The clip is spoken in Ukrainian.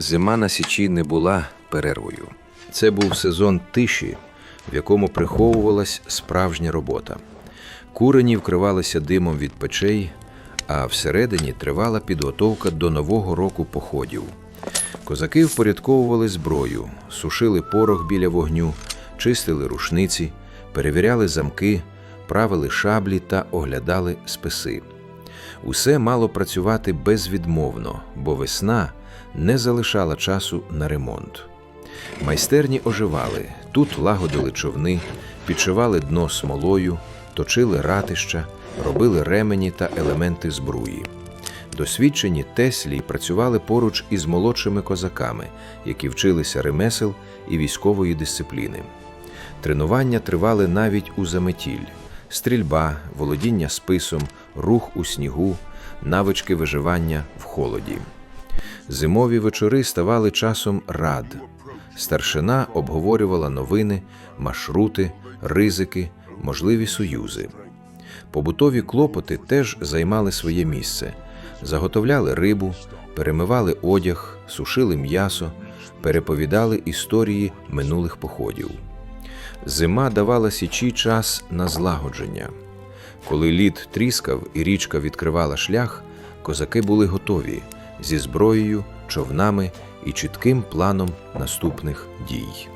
Зима на Січі не була перервою. Це був сезон тиші, в якому приховувалась справжня робота. Курені вкривалися димом від печей, а всередині тривала підготовка до нового року походів. Козаки впорядковували зброю, сушили порох біля вогню, чистили рушниці, перевіряли замки, правили шаблі та оглядали списи. Усе мало працювати безвідмовно, бо весна не залишала часу на ремонт. Майстерні оживали, тут лагодили човни, підшивали дно смолою, точили ратища, робили ремені та елементи збруї. Досвідчені теслі працювали поруч із молодшими козаками, які вчилися ремесел і військової дисципліни. Тренування тривали навіть у заметіль: стрільба, володіння списом, рух у снігу, навички виживання в холоді. Зимові вечори ставали часом рад. Старшина обговорювала новини, маршрути, ризики, можливі союзи. Побутові клопоти теж займали своє місце. Заготовляли рибу, перемивали одяг, сушили м'ясо, переповідали історії минулих походів. Зима давала січі час на злагодження. Коли лід тріскав і річка відкривала шлях, козаки були готові зі зброєю, човнами і чітким планом наступних дій.